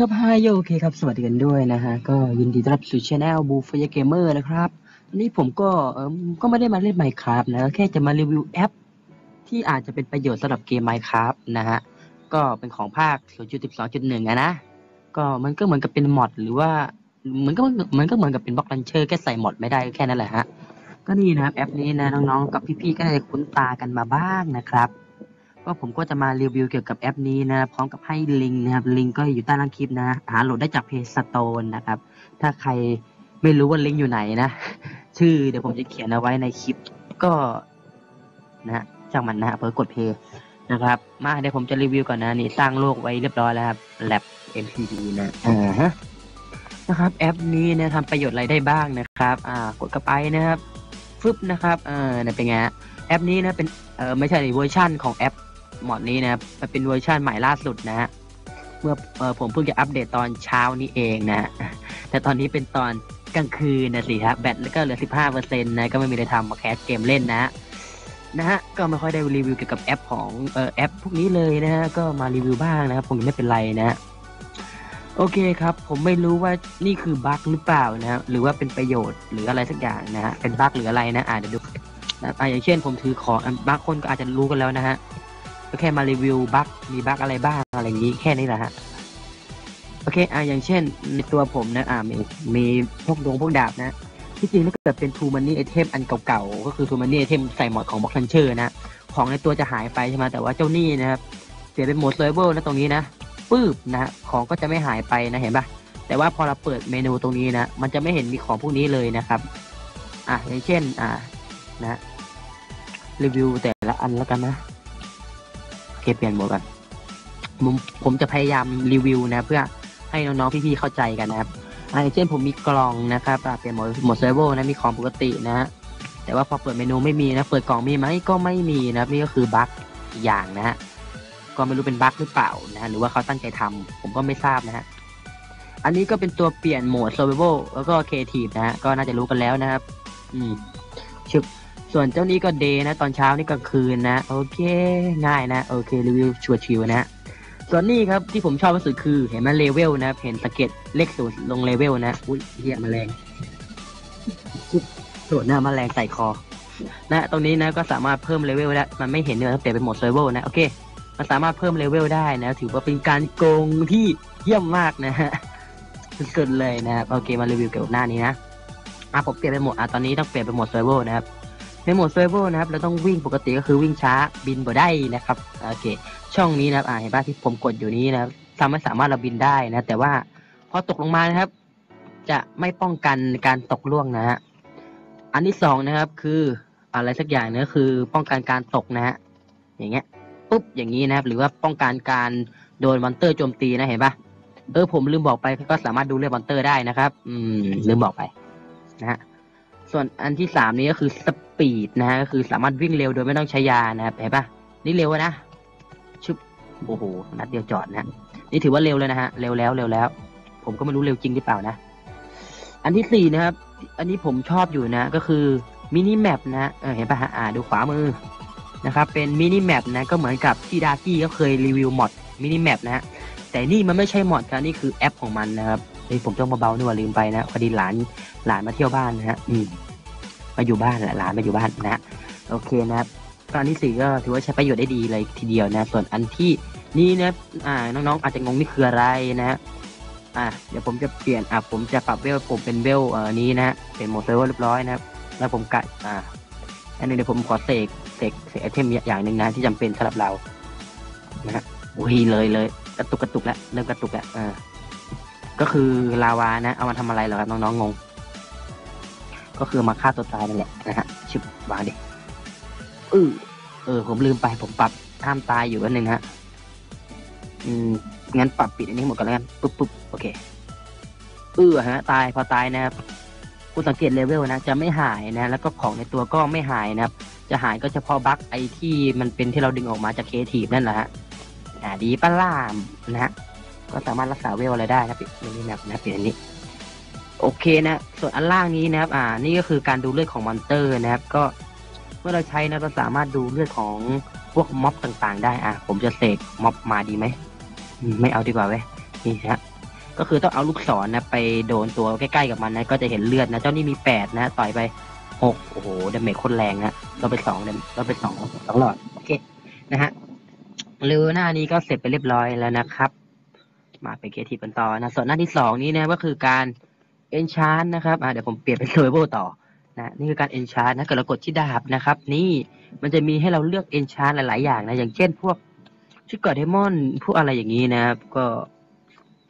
ครับไฮโยโอเคครับ สวัสดีกันด้วยนะฮะ ก็ยินดีต้อนรับสู่ช anel บูฟยเกมเมอร์นะครับวันนี้ผมก็เออก็ไม่ได้มาเล่น Minecraft นะ แค่จะมารีวิวแอป ที่อาจจะเป็นประโยชน์สำหรับเกม Minecraft นะฮะ ก็เป็นของภาค 0.12.1อะนะ ก็มันก็เหมือนกับเป็นมอดหรือว่าเหมือนก็เหมือนก็เหมือนกับเป็นบล็อกลันเชอร์แค่ใส่มอดไม่ได้แค่นั้นแหละฮะ ก็นี่นะครับแอปนี้นะน้องๆกับพี่ๆก็น่าจะคุ้นตากันมาบ้างนะครับ ก็ผมก็จะมารีวิวเกี่ยวกับแอปนี้นะพร้อมกับให้ลิงก์นะครับลิงก์ก็อยู่ใต้ล่างคลิปนะหาโหลดได้จากเพจสโตนนะครับ ถ้าใครไม่รู้ว่าลิงก์อยู่ไหนนะ ชื่อเดี๋ยวผมจะเขียนเอาไว้ในคลิปก็นะช่างมันนะฮะเพิ่กดเพย์นะครับ มาเดี๋ยวผมจะรีวิวก่อนนะนี่สร้างโลกไว้เรียบร้อยแล้วครับ lab mcd นะอ่าฮะนะครับ แอปนี้นะทำประโยชน์อะไรได้บ้างนะครับอ่ากดเข้าไปนะครับฟึบนะครับเออเนี่ยเป็นไงฮะแอปนี้นะเป็นเออไม่ใช่เวอร์ชั่นของแอปห มอดนี้นะครับมันเป็นเวอร์ชันใหม่ล่าสุดนะฮะเมื่อเออผมเพิ่งจะอัปเดตตอนเช้านี้เองนะฮะแต่ตอนนี้เป็นตอนกลางคืนนะสิครับแบตแล้วก็เหลือ 15เปอร์เซ็นต์นะก็ไม่มีอะไรทำมาแคสเกมเล่นนะฮะนะฮะก็ไม่ค่อยได้รีวิวเกี่ยวกับแอปของเออแอปพวกนี้เลยนะฮะก็มารีวิวบ้างนะครับผมไม่เป็นไรนะฮะโอเคครับผมไม่รู้ว่านี่คือบั๊กหรือเปล่านะฮะหรือว่าเป็นประโยชน์หรืออะไรสักอย่างนะฮะเป็นบั๊กหรืออะไรนะอ่าเดี๋ยวดูนะอ่าอย่างเช่นผมถือของบางคนก็อาจจะรู้กันแล้วนะฮะ ก็แค่มารีวิวบั๊กมีบั๊กอะไรบ้างอะไรอย่างนี้แค่นี้แหละฮะโอเคอ่าอย่างเช่นในตัวผมนะอ่ามีมีพวกดวงพวกดาบนะ ที่จริงถ้าเกิดเป็นทูมันนี่ไอเทมอันเก่าๆ ก็คือทูมันนี่ไอเทมใส่หมอดของบ็อกทันเชอร์นะ ของในตัวจะหายไปใช่ไหมแต่ว่าเจ้านี่นะครับเสียเป็นโหมดเซอร์เวอร์นะตรงนี้นะปื๊บนะของก็จะไม่หายไปนะเห็นปะแต่ว่าพอเราเปิดเมนูตรงนี้นะมันจะไม่เห็นมีของพวกนี้เลยนะครับอะอย่างเช่นอ่านะรีวิวแต่ละอันแล้วกันนะ เคเปลี่ยนโหมดกันผมผมจะพยายามรีวิวนะ เพื่อให้น้องๆพี่ๆเข้าใจกันนะครับอย่างเช่นผมมีกล่องนะครับเปลี่ยนโหมดโหมดเซเวอร์นะมีของปกตินะฮะแต่ว่าพอเปิดเมนูไม่มีนะ เปิดกล่องมีไหมก็ไม่มีนะครับนี่ก็คือบั๊กอย่างนะฮะก็ไม่รู้เป็นบั๊กหรือเปล่านะฮะหรือว่าเขาตั้งใจทำผมก็ไม่ทราบนะฮะอันนี้ก็เป็นตัวเปลี่ยนโหมด survival แล้วก็ creative นะฮะก็น่าจะรู้กันแล้วนะครับ อืมชึบ ส่วนเจ้านี้ก็เดย์นะ ตอนเช้านี่กลางคืนนะ โอเค ง่ายนะ โอเค รีวิวชัวร์ชิวนะส่วนนี้ครับที่ผมชอบที่สุดคือ เห็นไหมเลเวลนะเห็นสเก็ตเลขศูนย์ลงเลเวลนะ อุ้ยเหี้ยมแมลงส่วนหน้าแมลงใส่คอ นะ ตรงนี้นะก็สามารถเพิ่มเลเวลได้ มันไม่เห็นเนื้อแต่เป็นโหมดเซอร์เวลนะ โอเค มันสามารถเพิ่มเลเวลได้นะ ถือว่าเป็นการโกงที่เยี่ยมมากนะฮะสุดๆเลยนะครับ โอเค มารีวิวเกี่ยวกับหน้านี้นะ อะผมเปลี่ยนเป็นโหมด อะตอนนี้ต้องเปลี่ยนเป็นโหมดเซอร์เวลนะครับ ในโหมดเซอร์เวอร์นะครับเราต้องวิ่งปกติก็คือวิ่งช้าบินบ่ได้นะครับโอเค ช่องนี้นะครับอ่าเห็นป่ะที่ผมกดอยู่นี้นะครับทำให้สามารถเราบินได้นะ แต่ว่าพอตกลงมานะครับ จะไม่ป้องกันการตกล่วงนะฮะอันที่สองนะครับคืออะไรสักอย่างเนะคือป้องกันการตกนะฮะอย่างเงี้ยปุ๊บอย่างนี้นะครับ หรือว่าป้องกันการโดนมอนเตอร์โจมตีนะเห็นป่ะเออผมลืมบอกไปก็สามารถดูเลือดมอนเตอร์ได้นะครับ อืมลืมบอกไปนะฮะ ส่วนอันที่สามนี้ก็คือสปีดนะฮะก็คือสามารถวิ่งเร็วโดยไม่ต้องใช้ยานะครับเห็นปะนี่เร็วนะชุบโอ้โหนัดเดียวจอดนะนี่ถือว่าเร็วเลยนะฮะเร็วแล้วเร็วแล้ว ผมก็ไม่รู้เร็วจริงหรือเปล่านะ อันที่สี่นะครับ อันนี้ผมชอบอยู่นะ ก็คือมินิแมปนะเออเห็นปะฮะอ่าดูขวามือนะครับเป็นมินิแมปนะก็เหมือนกับที่ดาร์กี้ก็เคยรีวิวมอดมินิแมปนะฮะแต่นี่มันไม่ใช่มอดครับนี่คือแอปของมันนะครับเฮ้ยผมต้องเบาๆนี่ว่าลืมไปนะพอดีหลานหลานมาเที่ยวบ้านนะฮะอืม มาอยู่บ้านแหละหลานมาอยู่บ้านนะโอเคนะครับตอนที่สี่ก็ถือว่าใช้ประโยชน์ได้ดีเลยทีเดียวนะ ส่วนอันที่นี่นะอ่าน้องๆอาจจะงงนี่คืออะไรนะอ่าเดี๋ยวผมจะเปลี่ยนอ่าผมจะปรับเวลผมเป็นเวลเอ่อนี้นะเป็นโหมดเซิร์ฟเวอร์เรียบร้อยนะครับ แล้วผมกะอ่าอันนี้เดี๋ยวผมขอเสกเสกเสกไอเทมอย่างหนึ่งนะที่จำเป็นสำหรับเรานะฮะอุ้ยเลยเลยกระตุกกระตุกแล้วเริ่มกระตุกแล้วอ่าก็คือลาวานะ เอามาทำอะไรเหรอครับน้องๆงง ก็คือมาฆ่าตัวตายนั่นแหละนะฮะชิบวางดิเออเออ ผมลืมไป ผมปรับห้ามตายอยู่วันหนึ่งฮะ อืมงั้นปรับปิดอันนี้หมดก่อนแล้วกันปุ๊บปุ๊บโอเคเออฮะ ตายพอตายนะครับคุณสังเกตเลเวลนะ จะไม่หายนะ แล้วก็ของในตัวก็ไม่หายนะครับ จะหายก็เฉพาะบั๊กไอที่มันเป็นที่เราดึงออกมาจากเคทีฟนั่นแหละฮะดีปะล่ามนะฮะก็สามารถรักษาเวลอะไรได้นะปิดนี่นะนะปิดอันนี้ โอเคนะส่วนอันล่างนี้นะครับ อ่า นี่ก็คือการดูเลือดของมอนเตอร์นะครับ ก็เมื่อเราใช้นะเราสามารถดูเลือดของพวกม็อบต่างๆ ได้ อะ ผมจะเสกม็อบมาดีไหม ไม่เอาดีกว่าเว้ย นี่ฮะ ก็คือต้องเอาลูกศรนะไปโดนตัวใกล้ๆกับมันนะ ก็จะเห็นเลือดนะ เจ้านี่มีแปดนะ ต่อยไปหกโอ้โหดาเมจคนแรงนะเราไปสองเราไปสองสองหลอด โอเค นะฮะเรือหน้านี้ก็เสร็จไปเรียบร้อยแล้วนะครับ มาไปเกทีกันต่อนะ ส่วนหน้าที่สองนี้นะก็คือการ เอนชานนะครับอ่าเดี๋ยวผมเปลี่ยนเป็นเซอร์เวต่อนะนี่คือการเอนชานนะเกิดเรากดที่ดาบนะครับ นี่มันจะมีให้เราเลือกเอนชานหลาย ๆ อย่างนะ อย่างเช่นพวกชุดเกอดเดมอนพวกอะไรอย่างนี้นะครับ ก็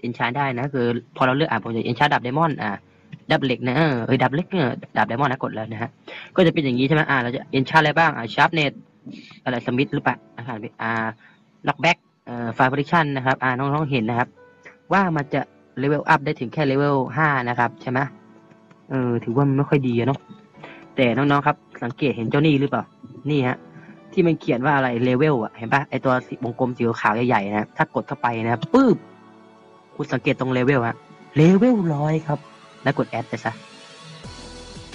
เอนชานได้นะคือ พอเราเลือกอะผมจะเอนชานดาบเดมอนอะดับเหล็กนะเออเออดับเล็กเนี่ยดาบเดมอนนะกดแล้วนะฮะก็จะเป็นอย่างนี้ใช่ไหมอ่าเราจะเอนชานอะไรบ้างอ่าชาร์ปเนตอะไรสมิธหรือเปล่าอ่าอ่าล็อกแบ็กเอ่อไฟบริชันนะครับ อ่าน้องๆเห็นนะครับ ว่ามันจะ เลเวลอัพได้ถึงแค่เลเวลห้านะครับใช่ไหมเออถือว่ามันไม่ค่อยดีเนาะแต่น้องๆครับ สังเกตเห็นเจ้านี่หรือเปล่า นี่ฮะ ที่มันเขียนว่าอะไรเลเวลอะเห็นปะไอตัวสีวงกลมสีขาวใหญ่ๆนะถ้ากดเข้าไปนะครับปึ๊บคุณสังเกตตรงเลเวลฮะเลเวลร้อยครับ แล้วกดแอดไปซะ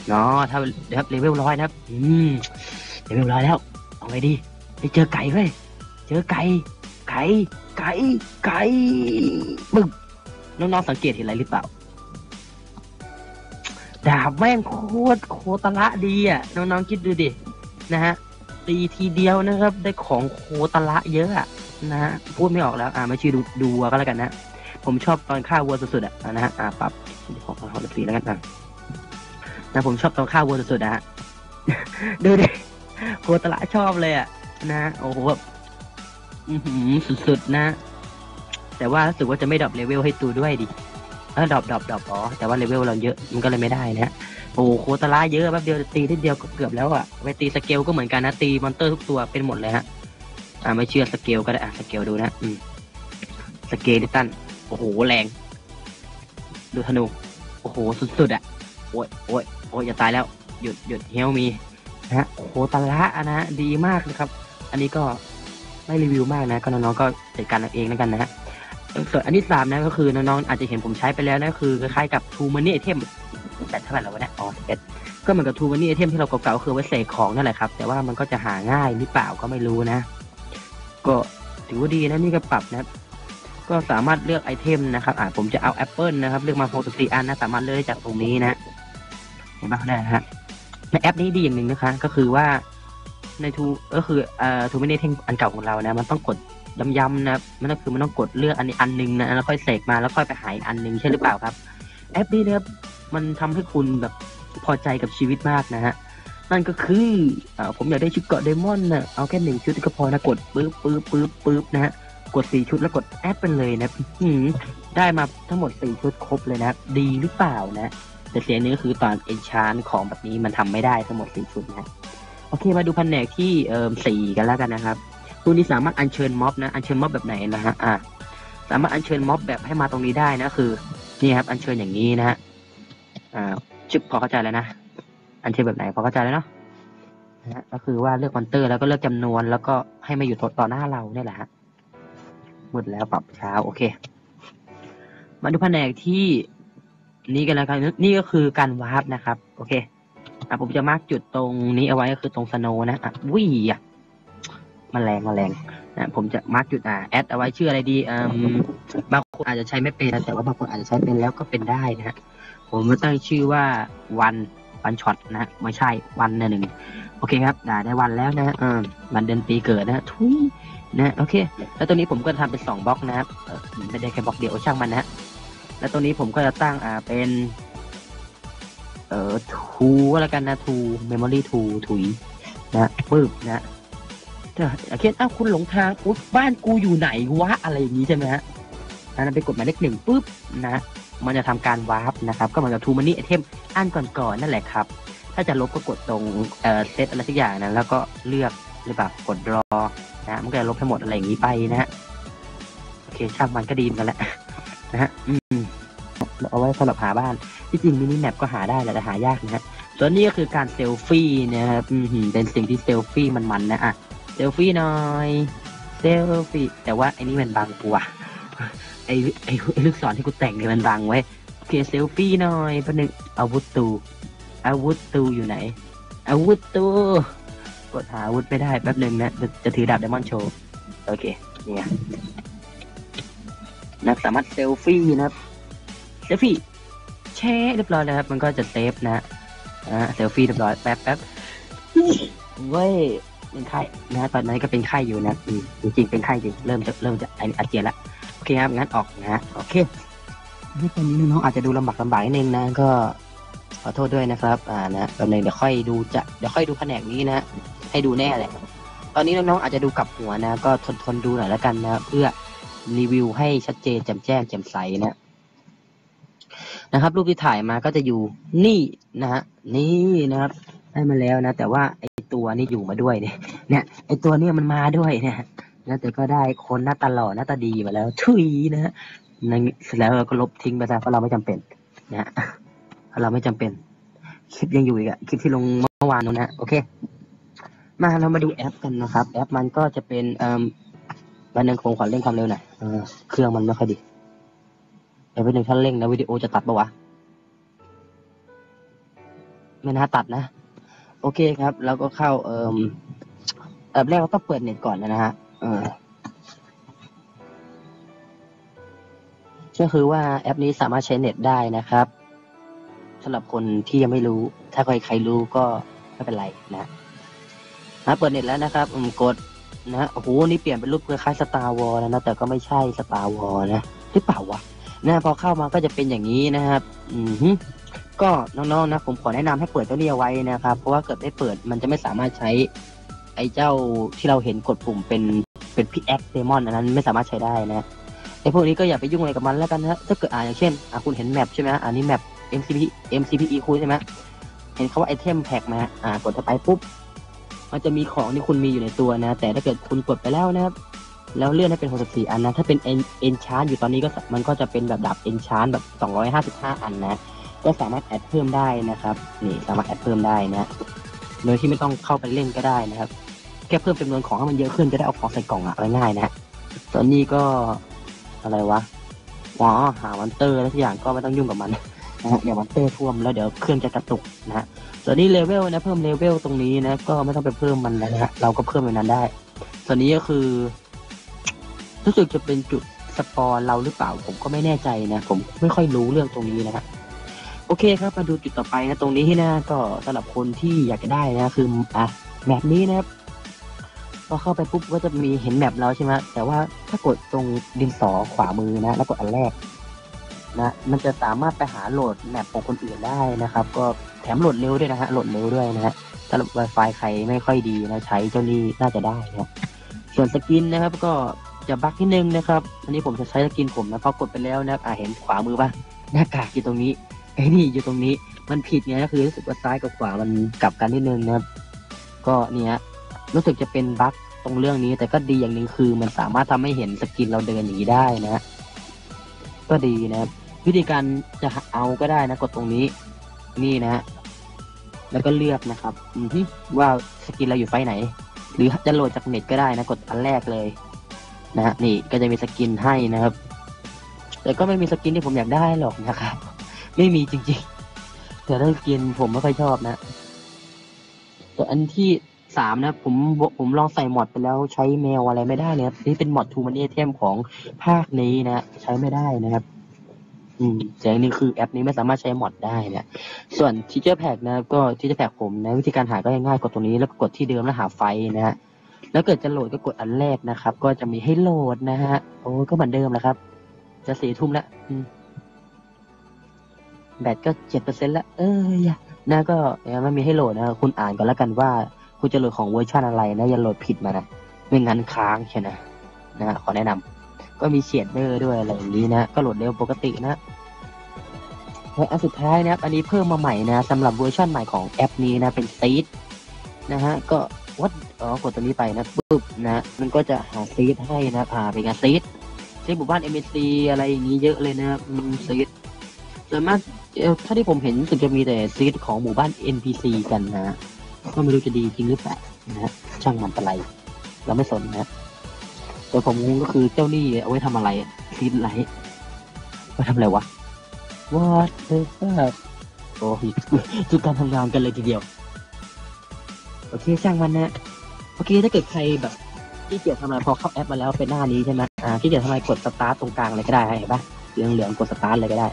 เนาะถ้าเดี๋ยวครับเลเวลร้อยนะครับ อืมเลเวลร้อยแล้วเอาไงดีไปเจอไก่เว้ยเจอไก่ ไก่ ไก่ ไก่ปึ๊บ น้องๆสังเกตเห็นอะไรหรือเปล่า ดาบแม่งโคตรโคตรละดีอะ น้องๆคิดดูดิ นะฮะ ตีทีเดียวนะครับ ได้ของโคตรละเยอะอะนะฮะ พูดไม่ออกแล้ว อ่าไม่ชื่อดูดูวัวก็แล้วกันนะ ผมชอบตอนฆ่าวัวสุดๆอะนะฮะ อ่าปรับของของสีแล้วกันนะนะผมชอบตอนฆ่าวัวสุดๆอะฮะ ดูดิ โคตรละชอบเลยอะ นะ โอ้โหแบบอื้อหือสุดๆนะ แต่ว่ารู้สึกว่าจะไม่ดรอปเลเวลให้ตูด้วยดิเออดรอปดรอปดรอปอ๋อแต่ว่าเลเวลเราเยอะมันก็เลยไม่ได้นะฮะโอ้โหโคตรละเยอะแป๊บเดียวตีทีเดียวก็เกือบแล้วอะไปตีสเกลก็เหมือนกันนะตีมอนเตอร์ทุกตัวเป็นหมดเลยฮะอ่าไม่เชื่อสเกลก็ได้อะสเกลดูนะอืมสเกลดิตันโอ้โหแรง ดูธนูโอ้โหสุดๆอะโอ้ยโอ้ยโอ้ยอย่าตายแล้วหยุดหยุดเฮลมีนะฮะโคตรละอะนะดีมากนะครับ อันนี้ก็ไม่รีวิวมากนะ ก็น้องๆก็จัดการเอาเองแล้วกันนะฮะ ส่วนอันที่สามนะก็คือน้องๆอาจจะเห็นผมใช้ไปแล้วนะคือคล้ายๆกับ True Money Item แต่เท่าไหร่แล้ววะเนี่ยอ๋อเอ็ดก็เหมือนกับ True Money Item ที่เราเก่าๆคือไว้เสกของนั่นแหละครับ แต่ว่ามันก็จะหาง่ายหรือเปล่าก็ไม่รู้นะ ก็ถือว่าดีนะนี่ก็ปรับนะก็สามารถเลือกไอเทมนะครับอ่าผมจะเอาแอปเปิลนะครับเลือกมา64อันนะสามารถเลือกได้จากตรงนี้นะ เห็นบ้างได้นะฮะในแอปนี้ดีอย่างหนึ่งนะคะ ก็คือว่าในทูก็คือเอ่อทูมิเนเทงอันเก่าของเรานะ มันต้องกด ย้ำๆนะครับมันก็คือมันต้องกดเลือกอันนี้อันหนึงนะแล้วค่อยเสกมาแล้วค่อยไปหาอีกอันหนึงใช่หรือเปล่าครับ แอปนี้นะครับมันทำให้คุณแบบพอใจกับชีวิตมากนะฮะนั่นก็คืออ่าผมอยากได้ชุดเกาะเดมอนนะเอาแค่หนึ่งชุดก็พอนะกดปึ๊บปึ๊บปึ๊บปึ๊บนะฮะกดสี่ชุดแล้วกดแอดไปเลยนะหืมได้มาทั้งหมดสี่ชุดครบเลยนะครับดีหรือเปล่านะ แต่เสียนี้ก็คือตอนเอนชานของแบบนี้มันทำไม่ได้ทั้งหมดสี่ชุดนะโอเคมาดูแผนกที่เอ่อสี่กันแล้วกันนะครับ ตัวนี้สามารถอัญเชิญม็อบนะ อัญเชิญม็อบแบบไหนนะฮะ อ่า สามารถอัญเชิญม็อบแบบให้มาตรงนี้ได้นะ คือ นี่ครับ อัญเชิญอย่างนี้นะฮะ อ่าชึบพอเข้าใจแล้วนะ อัญเชิญแบบไหนพอเข้าใจแล้วเนาะนะฮะก็คือว่าเลือกมอนเตอร์แล้วก็เลือกจำนวน แล้วก็ให้มาอยู่ต่อหน้าเราเนี่ยแหละฮะหมดแล้วปรับเช้าโอเค มาดูแผนกที่นี่กันแล้วกันนี่ก็คือการวาร์ปนะครับ โอเคอะผมจะมาร์กจุดตรงนี้เอาไว้ก็คือตรงสโนนะอะวิ่งอะ มแมลงมแมลงนะผมจะมาร์กจุดอะแอดเอาไว้ชื่ออะไรดีอืมบางคนอาจจะใช้ไม่เป็นนะแต่ว่าบางคนอาจจะใช้เป็นแล้วก็เป็นได้นะฮะผมมาตั้งชื่อว่าวันวันช็อตนะฮะไม่ใช่วันนะหนึ่งโอเคครับได้ได้วันแล้วนะฮะอืมวันเดือนปีเกิดนะฮะทุยนะโอเค แล้วตัวนี้ผมก็ทำเป็นสองบล็อกนะครับเออไม่ได้แค่บล็อกเดียวช่างมันนะฮะแล้วตัวนี้ผมก็จะตั้งอ่าเป็นเอ่อทูแล้วกันนะทูเมมโมรี่ทูถุยนะปึ๊บนะ แต่โอเคอ้าวคุณหลงทางอุ๊ยบ้านกูอยู่ไหนวะอะไรอย่างนี้ใช่ไหมฮะนั้นไปกดหมายเลขหนึ่งปุ๊บนะมันจะทำการวาร์ปนะครับ ก็เหมือนกับทูมันนี่ไอเทมอันก่อนๆนั่นแหละครับ ถ้าจะลบก็กดตรงเซตอะไรสักอย่างนะแล้วก็เลือกหรือเปล่ากดรอนะมันก็จะลบให้หมดอะไรอย่างนี้ไปนะฮะโอเคช่างมันก็ดีมกันแหละนะฮะอืมเอาไว้สำหรับหาบ้าน ที่จริงมินิแมปก็หาได้แหละแต่หายากนะฮะส่วนนี้ก็คือการเซลฟี่นะครับเป็นสิ่งที่เซลฟี่มันๆนะอะ ซลฟี่หน่อย เซลฟี่ แต่ว่าไอ้นี่มันบังปัวไอ้ไอ้ไอลูกศรที่กูแต่งเนี่ยมันบังไว้ โอเคเซลฟี่หน่อยประหนึ่งอาวุธตู อาวุธตูอยู่ไหน อาวุธตูกดหาอาวุธไม่ได้แป๊บหนึ่งนะ จะจะถือดาบไดมอนด์โชว์ โอเค นี่ไงนะสามารถเซลฟี่นะครับ เซลฟี่แชร์เรียบร้อยแล้วครับ มันก็จะเซฟนะอ่าเซลฟี่เรียบร้อย แป๊บแป๊บเว้ย เป็นไข้นะตอนนั้นก็เป็นไข้อยู่นะจริงๆเป็นไข้จริงเริ่มจะเริ่มจะอาเจียนละโอเคครับงั้นออกนะฮะโอเคตอนนี้น้องๆอาจจะดูลำบากลำบากนิดนึงนะก็ขอโทษด้วยนะครับ อ่านะแป๊บนึงเดี๋ยวค่อยดูจะเดี๋ยวค่อยดูแผนกนี้นะให้ดูแน่เลยตอนนี้น้องๆอาจจะดูกลับหัวนะ ก็ทนทนดูหน่อยแล้วกันนะเพื่อรีวิวให้ชัดเจนแจ่มแจ้งแจ่มใสนะนะครับ รูปที่ถ่ายมาก็จะอยู่นี่นะฮะนี่นะครับ ได้มาแล้วนะแต่ว่าไอตัวนี่อยู่มาด้วยเนี่ยเนี่ยไอตัวเนี้มันมาด้วยเนี่ยนะแต่ก็ได้คนหน้าตาหล่อหน้าตาดีมาแล้วทุยนะฮะนั่นเสร็จแล้วเราก็ลบทิ้งไปซะเพราะเราไม่จำเป็นนะฮะเพราะเราไม่จำเป็นคลิปยังอยู่อีกอะคลิปที่ลงเมื่อวานนู้นนะโอเค มาเรามาดูแอปกันนะครับ แอปมันก็จะเป็นเอ่อวันหนึ่งคงขอเร่งความเร็วหน่อยเครื่องมันไม่ค่อยดีเดี๋ยวไปหนึ่งท่านเร่งนะวิดีโอจะตัดปะวะไม่น่าตัดนะ โอเคครับ แล้วก็เข้าเอ่อแอปแรกเราต้องเปิดเน็ตก่อนนะฮะเออก็คือว่าแอปนี้สามารถใช้เน็ตได้นะครับสำหรับคนที่ยังไม่รู้ ถ้าใครใครรู้ก็ไม่เป็นไรนะนะเปิดเน็ตแล้วนะครับอืมกดนะโอ้โหนี่เปลี่ยนเป็นรูปคล้ายสตาร์วอลนะแต่ก็ไม่ใช่สตาร์วอลนะหรือเปล่าวะนะพอเข้ามาก็จะเป็นอย่างนี้นะครับ อืม ก็น้องๆนะผมขอแนะนำให้เปิดเจ้านี้เอาไว้นะครับ เพราะว่าเกิดไม่เปิดมันจะไม่สามารถใช้ ไอ้เจ้าที่เราเห็นกดปุ่มเป็นเป็นพิกแอคเดมอนอันนั้นไม่สามารถใช้ได้นะไอ้พวกนี้ก็อย่าไปยุ่งอะไรกับมันแล้วกันนะถ้าเกิดอ่าอย่างเช่นอ่าคุณเห็นแมปใช่ไหมอันนี้แมป MCP MCPE คุณใช่ไหมเห็นเขาว่าไอเทมแพ็กมฮะอ่ากดเข้าไปปุ๊บมันจะมีของที่คุณมีอยู่ในตัวนะ แต่ถ้าเกิดคุณกดไปแล้วนะครับ แล้วเลื่อนให้เป็น 64 อันนะ ถ้าเป็น en c h a n อยู่ตอนนี้ก็มันก็จะเป็นแบบดับ en c h a n แบบ 255 อันนะ ก็สามารถแอดเพิ่มได้นะครับนี่สามารถแอดเพิ่มได้นะโดยที่ไม่ต้องเข้าไปเล่นก็ได้นะครับ แค่เพิ่มจำนวนของให้มันเยอะขึ้นจะได้เอาของใส่กล่องอะง่ายๆนะตอนนี้ก็อะไรวะอ๋อหาวันเตอร์แล้วทุกอย่างก็ไม่ต้องยุ่งกับมันนะฮะเดี๋ยวมันเตอร์ท่วมแล้วเดี๋ยวเครื่องจะกระตุกนะฮะส่วนนี้เลเวลนะเพิ่มเลเวลตรงนี้นะก็ไม่ต้องไปเพิ่มมันแล้วนะฮะเราก็เพิ่มในนั้นได้ ส่วนนี้ก็คือรู้สึกจะเป็นจุดสปอนเราหรือเปล่าผมก็ไม่แน่ใจนะ ผมไม่ค่อยรู้เรื่องตรงนี้นะฮะ โอเคครับมาดูจุดต่อไปนะตรงนี้นะก็สำหรับคนที่อยากจะได้นะคืออะแมปนี้นะครับพอเข้าไปปุ๊บก็จะมีเห็นแมปแล้วใช่ไหมแต่ว่าถ้ากดตรงดินสอขวามือนะ แล้วกดอันแรกนะมันจะสามารถไปหาโหลดแมปของคนอื่นได้นะครับ ก็แถมโหลดเร็วด้วยนะฮะโหลดเร็วด้วยนะฮะถ้า Wi-Fi ใครไม่ค่อยดีนะใช้เจ้านี้น่าจะได้นะส่วนสกินนะครับก็จะบั๊กนิดนึงนะครับ อันนี้ผมจะใช้สกินผมนะพอกดไปแล้วนะครับอ่าเห็นขวามือป่ะหน้ากากอยู่ตรงนี้ อ้นี่อยู่ตรงนี้ มันผิดไงก็คือรู้สึกว่าซ้ายกับขวามันกลับกันนิดนึงนะครับ ก็เนี่ยรู้สึกจะเป็นบั๊กตรงเรื่องนี้ แต่ก็ดีอย่างหนึ่งคือมันสามารถทำให้เห็นสกินเราเดินอย่างนี้ได้นะ ก็ดีนะครับ วิธีการจะเอาก็ได้นะ กดตรงนี้ นี่นะฮะแล้วก็เลือกนะครับอือฮึว่าสกินเราอยู่ไฟไหน หรือจะโหลดจากเน็ตก็ได้นะ กดอันแรกเลยนะฮะนี่ก็จะมีสกินให้นะครับ แต่ก็ไม่มีสกินที่ผมอยากได้หรอกนะครับ ไม่มีจริงๆ แต่ถ้าสกินผมไม่ค่อยชอบนะแต่อันที่สามนะผมผมลองใส่หมอดไปแล้วใช้แมวอะไรไม่ได้เลยครับนี่เป็นหมอดทูมันเอเทมของภาคนี้นะใช้ไม่ได้นะครับ อืมแต่อันนี้คือแอปนี้ไม่สามารถใช้หมอดได้นะส่วนทีเจอร์แพ็กนะก็ทีเจอร์แพ็กผมนะวิธีการหาก็ง่ายๆกดตรงนี้แล้วกดที่เดิมแล้วหาไฟนะฮะแล้วเกิดจะโหลดก็กดอันแรกนะครับ ก็จะมีให้โหลดนะฮะโอ้ก็เหมือนเดิมแหละครับ จะสี่ทุ่มแล้ว แบตก็เจ็ดเปอร์เซ็นต์ละเอออย่านะก็ยังไม่มีให้โหลดนะคุณอ่านก่อนแล้วกันว่า คุณจะโหลดของเวอร์ชันอะไรนะอย่าโหลดผิดมานะไม่งั้นค้างใช่นะนะฮะขอแนะนำก็มีเชียดเดอร์ด้วยอะไรอย่างนี้นะก็โหลดเร็วปกตินะและอันสุดท้ายนะครับอันนี้เพิ่มมาใหม่นะสำหรับเวอร์ชันใหม่ของแอปนี้นะเป็นซีดนะฮะก็วัดอ๋อกดตัวนี้ไปนะปุ๊บนะมันก็จะหาซีดให้นะพาไปงานซีดซีดหมู่บ้าน MSC อะไรอย่างนี้เยอะเลยนะอืมซีดส่วนมาก ถ้าที่ผมเห็นสึกจะมีแต่ซีดของหมู่บ้าน NPC กันนะ ก็ไม่รู้จะดีจริงหรือเปล่านะฮะช่างมันอะไรเราไม่สนนะแต่ผมงงก็คือเจ้าหนี้เอาไว้ทำอะไรซีดไรไว้ทำอะไรวะ What the fuck โอ้ยจุดการทำงานกันเลยทีเดียว โอเคช่างมันนะโอเคถ้าเกิดใครแบบที่เกียจทำอะไรพอเข้าแอปมาแล้วเป็นหน้านี้ใช่ไหมอ่าที่เกียจทำอะไรกดสตาร์ตตรงกลางเลยก็ได้เห็นปะเหลืองเหลืองๆกดสตาร์ทเลยก็ได้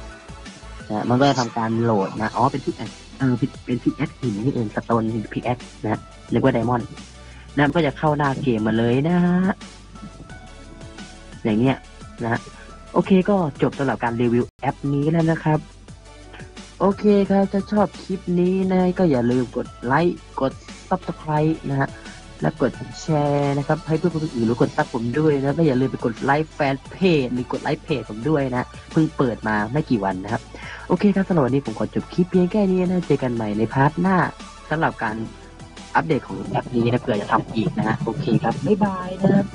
นะมันก็จะทำการโหลดนะอ๋อเป็นพิกแอคเออเป็นเป็นพิกแอคหินนี่เองสโตนพิกแอคนะเรียกว่าไดมอนด์นะมันก็จะเข้าหน้าเกมมาเลยนะฮะอย่างเงี้ยนะฮะโอเคก็จบสำหรับการรีวิวแอปนี้แล้วนะครับ โอเคครับถ้าชอบคลิปนี้นะก็อย่าลืมกดไลค์กด subscribe นะฮะ และกดแชร์นะครับให้เพื่อนคนอื่นรู้กดซับผมด้วยนะก็อย่าลืมไปกดไลค์แฟนเพจหรือกดไลค์เพจผมด้วยนะเพิ่งเปิดมาไม่กี่วันนะครับ โอเคครับสำหรับวันนี้ผมขอจบคลิปเพียงแค่นี้นะเจอกันใหม่ในพาร์ทหน้าสำหรับการอัปเดตของแอปนี้นะเผื่อจะทำอีกนะฮะโอเคครับบ๊ายบายนะครับ